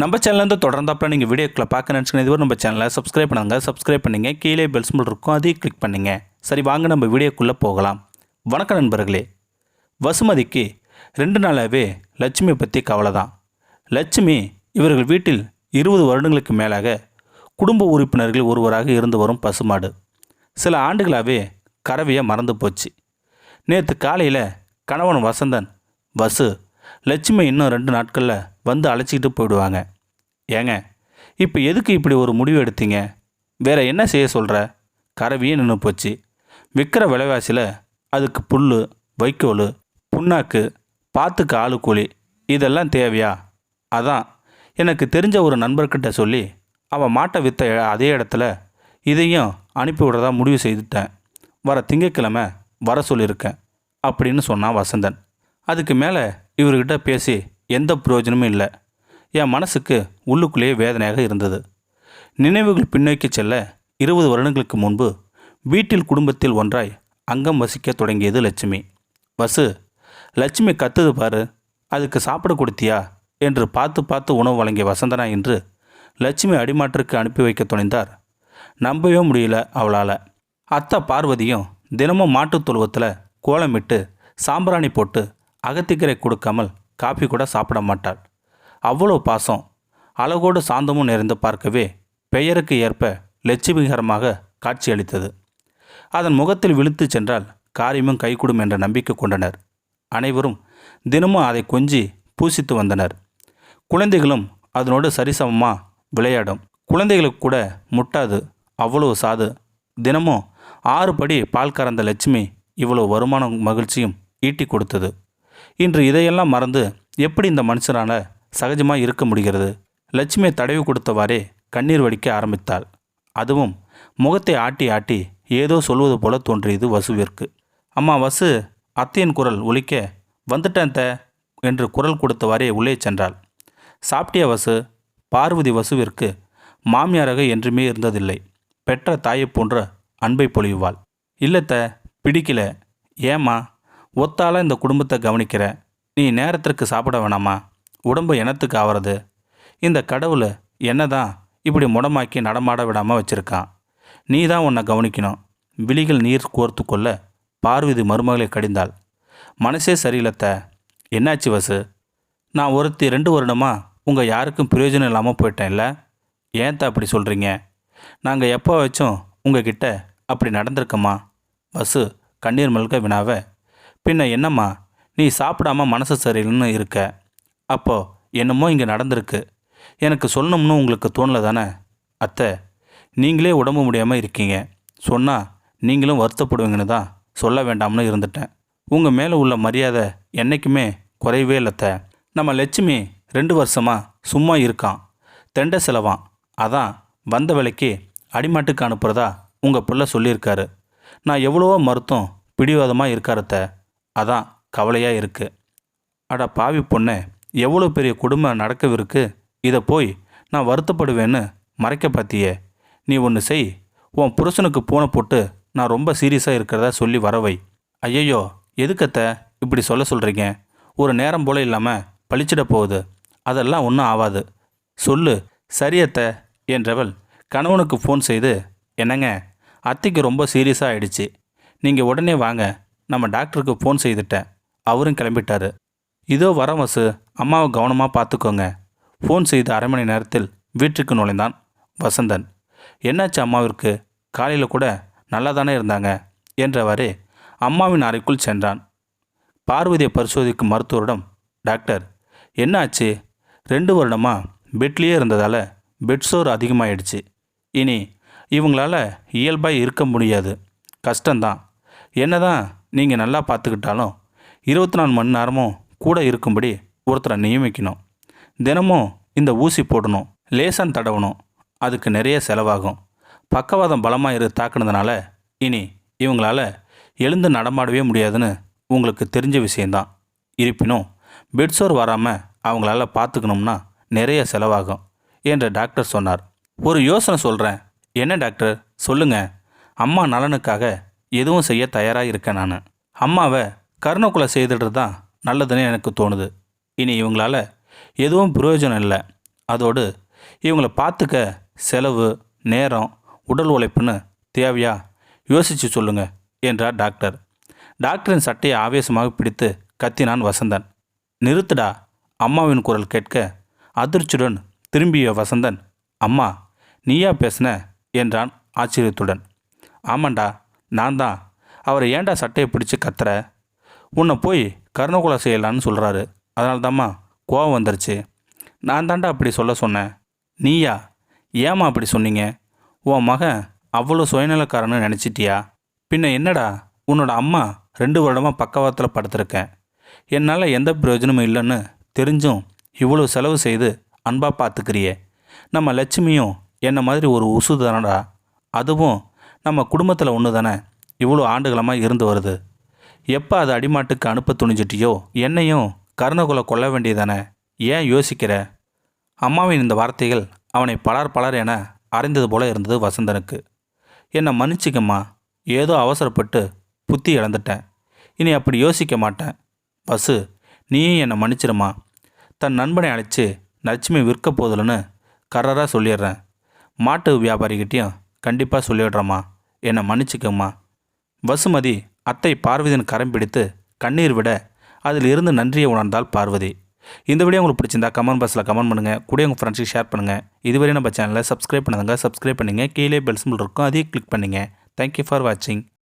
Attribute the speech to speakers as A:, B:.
A: நம்ம சேனல்லேருந்து தொடர்ந்தாப்பில் நீங்கள் வீடியோக்களை பார்க்க நினச்சிங்கன்னா இதுவரை நம்ம சேனலை சப்ஸ்கிரைப் பண்ணுங்க சப்ஸ்கிரைப் பண்ணுங்க. கீழே பெல் சிம்பிள் இருக்கும். அதையும் கிளிக் பண்ணுங்க. சரி வாங்க நம்ம வீடியோக்குள்ளே போகலாம். வணக்கம் நண்பர்களே. வசுமதிக்கு ரெண்டு நாளாகவே லட்சுமி பற்றி கவலை தான் லட்சுமி இவர்கள் வீட்டில் இருபது வருடங்களுக்கு மேலாக குடும்ப உறுப்பினர்கள் ஒருவராக இருந்து வரும் பசுமாடு. சில ஆண்டுகளாகவே கறவையை மறந்து போச்சு. நேற்று காலையில் கணவன் வசந்தன் வசு லட்சுமி இன்னும் ரெண்டு நாட்களில் வந்து அழைச்சிக்கிட்டு போயிடுவாங்க. ஏங்க இப்போ எதுக்கு இப்படி ஒரு முடிவு எடுத்தீங்க? வேற என்ன செய்ய சொல்கிற கரவியே நின்று போச்சு. விற்கிற விலைவாசியில் அதுக்கு புல் வைக்கோல் புண்ணாக்கு பாத்துக்கு ஆளு கூலி இதெல்லாம் தேவையா? அதான் எனக்கு தெரிஞ்ச ஒரு நண்பர்கிட்ட சொல்லி அவன் மாட்டை விற்ற அதே இடத்துல இதையும் அனுப்பி விடுறதா முடிவு செய்துட்டேன். வர திங்கக்கிழமை வர சொல்லியிருக்கேன் அப்படின்னு சொன்னான் வசந்தன். அதுக்கு மேலே இவர்கிட்ட பேசி எந்த பிரயோஜனமும் இல்லை. என் மனசுக்கு உள்ளுக்குள்ளேயே வேதனையாக இருந்தது. நினைவுகள் பின்னோக்கி செல்ல இருபது வருடங்களுக்கு முன்பு வீட்டில் குடும்பத்தில் ஒன்றாய் அங்கம் வசிக்க தொடங்கியது லட்சுமி. வசு லட்சுமி கத்துது பாரு அதுக்கு சாப்பிட கொடுத்தியா? என்று பார்த்து பார்த்து உணவு வழங்கிய வசந்தனா என்று லட்சுமி அடிமாற்றுக்கு அனுப்பி வைக்க துணிந்தார். நம்பவே முடியல அவளால். அத்தை பார்வதியும் தினமும் மாட்டுத் தொழுவத்தில் கோலமிட்டு சாம்பிராணி போட்டு அகத்திக்கரை கொடுக்காமல் காப்பி கூட சாப்பிட மாட்டாள். அவ்வளோ பாசம். அழகோடு சாந்தமும் நிறைந்து பார்க்கவே பெயருக்கு ஏற்ப லட்சுமிகரமாக காட்சியளித்தது அதன் முகத்தில் விழுத்து சென்றால் காரியமும் கைகூடும் என்ற நம்பிக்கை கொண்டனர். அனைவரும் தினமும் அதை கொஞ்சி பூசித்து வந்தனர். குழந்தைகளும் அதனோடு சரிசமமாக விளையாடும். குழந்தைகளுக்கு கூட முட்டாது அவ்வளவு சாது. தினமும் ஆறு படி பால் கறந்த லட்சுமி இவ்வளவு வருமானம் மகிழ்ச்சியும் ஈட்டி கொடுத்தது. இன்று இதையெல்லாம் மறந்து எப்படி இந்த மனுஷனால சகஜமாக இருக்க முடிகிறது? லட்சுமியை தடவி கொடுத்தவாறே கண்ணீர் வடிக்க ஆரம்பித்தாள். அதுவும் முகத்தை ஆட்டி ஆட்டி ஏதோ சொல்வது போல தோன்றியது வசுவிற்கு. அம்மா வசு அத்தையின் குரல் ஒலிக்க வந்துட்டேன் த என்று குரல் கொடுத்தவாறே உள்ளே சென்றாள். சாப்பிட்டிய வசு? பார்வதி வசுவிற்கு மாமியாராக என்றுமே இருந்ததில்லை. பெற்ற தாயைப் போன்ற அன்பை பொழிவாள் இல்லத்த பிடிக்கல. ஏம்மா ஒத்தால இந்த குடும்பத்தை கவனிக்கிற நீ நேரத்திற்கு சாப்பிட வேணாமா? உடம்பு எனத்துக்கு ஆவறது? இந்த கடவுளை என்னதான் இப்படி முடமாக்கி நடமாட விடாமல் வச்சிருக்கான் நீ தான் உன்னை கவனிக்கணும். விழிகள் நீர் கோர்த்து கொள்ள பார்வதி மருமகளை கடிந்தாள். மனசே சரியில்லத்த. என்னாச்சு வசு? நான் ஒருத்தி ரெண்டு வருடமா உங்கள் யாருக்கும் பிரயோஜனம் இல்லாமல் போயிட்டேன்ல? ஏன்த்த அப்படி சொல்கிறீங்க நாங்கள் எப்போ வச்சும் உங்ககிட்ட அப்படி நடந்திருக்கோமா? வசு கண்ணீர் மல்க வினாவை பின்ன என்னம்மா நீ சாப்பிடாம மனசு சரியில்லைன்னு இருக்க. அப்போ என்னமோ இங்கே நடந்திருக்கு. எனக்கு சொல்லணும்னு உங்களுக்கு தோணல தானே? அத்தை நீங்களே உடம்பு முடியாமல் இருக்கீங்க. சொன்னால் நீங்களும் வருத்தப்படுவீங்கன்னு தான் சொல்ல வேண்டாம்னு இருந்துட்டேன். உங்கள் மேலே உள்ள மரியாதை என்றைக்குமே குறையவே இல்லத்த நம்ம லட்சுமி ரெண்டு வருஷமாக சும்மா இருக்கான். தெண்டை செலவான். அதான் வந்த வேலைக்கு அடிமாட்டுக்கு அனுப்புகிறதா உங்கள் பிள்ளை சொல்லியிருக்காரு. நான் எவ்வளவோ மருத்துவம் பிடிவாதமாக இருக்காரத்தை அதான் கவலையாக இருக்கு. அட பாவி பொண்ணே எவ்வளோ பெரிய குடும்பம் நடக்கவிருக்கு? இதை போய் நான் வருத்தப்படுவேன்னு மறைக்க பார்த்தியே நீ ஒன்று செய் உன் புருஷனுக்கு பூனை போட்டு நான் ரொம்ப சீரியஸாக இருக்கிறதா சொல்லி வரவை. ஐயையோ எதுக்கத்த இப்படி சொல்ல சொல்கிறீங்க ஒரு நேரம் போல இல்லாமல் பளிச்சிட போகுது. அதெல்லாம் ஒன்றும் ஆகாது சொல்லு சரியத்த என்றவள் கணவனுக்கு ஃபோன் செய்து என்னங்க அத்திக்கு ரொம்ப சீரியஸாக ஆயிடுச்சு. நீங்கள் உடனே வாங்க நம்ம டாக்டருக்கு ஃபோன் செய்துட்டேன் அவரும் கிளம்பிட்டாரு. இதோ வர வசு. அம்மாவை கவனமாக பார்த்துக்கோங்க. ஃபோன் செய்த அரை மணி நேரத்தில் வீட்டுக்கு நுழைந்தான் வசந்தன். என்னாச்சு அம்மாவிற்கு? காலையில் கூட நல்லா தானே இருந்தாங்க என்றவாறே அம்மாவின் அறைக்குள் சென்றான். பார்வதியை பரிசோதிக்கும் மருத்துவரிடம் டாக்டர் என்ன ஆச்சு ரெண்டு வருடமாக பெட்லேயே இருந்ததால் பெட் சோர் அதிகமாகிடுச்சு இனி இவங்களால இயல்பாக இருக்க முடியாது. கஷ்டந்தான் என்ன தான் நீங்கள் நல்லா பார்த்துக்கிட்டாலும் இருபத்தி நாலு மணி நேரமும் கூட இருக்கும்படி ஒருத்தரை நியமிக்கணும். தினமும் இந்த ஊசி போடணும் லேசன் தடவணும். அதுக்கு நிறைய செலவாகும். பக்கவாதம் பலமாக இரு தாக்குனதுனால இனி இவங்களால எழுந்து நடமாடவே முடியாதுன்னு உங்களுக்கு தெரிஞ்ச விஷயந்தான் இருப்பினும் பெட்சோர் வராமல் அவங்களால பார்த்துக்கணும்னா நிறைய செலவாகும் என்று டாக்டர் சொன்னார். ஒரு யோசனை சொல்கிறேன் என்ன டாக்டர்? சொல்லுங்கள் அம்மா நலனுக்காக எதுவும் செய்ய தயாராக இருக்கேன் நான். அம்மாவை கருணக்குலை செய்துடுறது தான் நல்லதுன்னு எனக்கு தோணுது. இனி இவங்களால் எதுவும் பிரயோஜனம் இல்லை. அதோடு இவங்கள பார்த்துக்க செலவு நேரம் உடல் உழைப்புன்னு தேவையா? யோசித்து சொல்லுங்கள் என்றார் டாக்டர். டாக்டரின் சட்டையை ஆவேசமாக பிடித்து கத்தினான் வசந்தன். நிறுத்துடா அம்மாவின் குரல் கேட்க அதிர்ச்சியுடன் திரும்பிய வசந்தன் அம்மா நீயா பேசுன? என்றான் ஆச்சரியத்துடன். ஆமாண்டா நான் தான் அவர் ஏன்டா சட்டையை பிடிச்சி கத்துற? உன்னை போய் கருணகுலை செய்யலான்னு சொல்கிறாரு அதனால தாம்மா கோவம் வந்துருச்சு. நான் தாண்டா அப்படி சொல்ல சொன்னேன். நீயா? ஏம்மா அப்படி சொன்னீங்க? உன் மகன் அவ்வளோ சுயநலக்காரன்னு நினச்சிட்டியா? பின்ன என்னடா? உன்னோட அம்மா ரெண்டு வருடமாக பக்கவாத்தில் படுத்திருக்கேன் என்னால் எந்த பிரயோஜனமும் இல்லைன்னு தெரிஞ்சும் இவ்வளோ செலவு செய்து அன்பாக பார்த்துக்கிறியே நம்ம லட்சுமியும் என்ன மாதிரி ஒரு உசு தானடா? அதுவும் நம்ம குடும்பத்தில் ஒன்று தானே இவ்வளோ ஆண்டுகளமாக இருந்து வருது. எப்போ அது அடிமாட்டுக்கு அனுப்ப துணிஞ்சிட்டியோ? என்னையும் கருணகுலை கொல்ல வேண்டியதானே? ஏன் யோசிக்கிற? அம்மாவின் இந்த வார்த்தைகள் அவனை பலர் பலர் என அறைந்தது போல இருந்தது வசந்தனுக்கு. என்னை மன்னிச்சிக்கம்மா. ஏதோ அவசரப்பட்டு புத்தி இழந்துட்டேன். இனி அப்படி யோசிக்க மாட்டேன். பஸ்ஸு நீயும் என்னை மன்னிச்சிருமா? தன் நண்பனை அழைச்சி லட்சுமி விற்க போதில்னு கரராக சொல்லிடுறேன். மாட்டு வியாபாரிக்கிட்டேயும் கண்டிப்பாக சொல்லிடுறேம்மா. என்னை மன்னிச்சுக்கம்மா. வசுமதி அத்தை பார்வதியின் கரம் பிடித்து கண்ணீர் விட அதில் இருந்து நன்றியை உணர்ந்தால் பார்வதி. இந்த வீடியோ உங்களுக்கு பிடிச்சிருந்தா கமெண்ட் பாக்ஸில் கமெண்ட் பண்ணுங்கள் கூட உங்கள் ஃப்ரெண்ட்ஸுக்கு ஷேர் பண்ணுங்கள் இதுவரை நம்ம சேனலை சப்ஸ்கிரைப் பண்ணுங்க சப்ஸ்கிரைப் பண்ணுங்கள் கீழே பெல் சிம்பிள் இருக்கும் அதையும் கிளிக் பண்ணுங்கள் தேங்க்யூ ஃபார் வாட்சிங்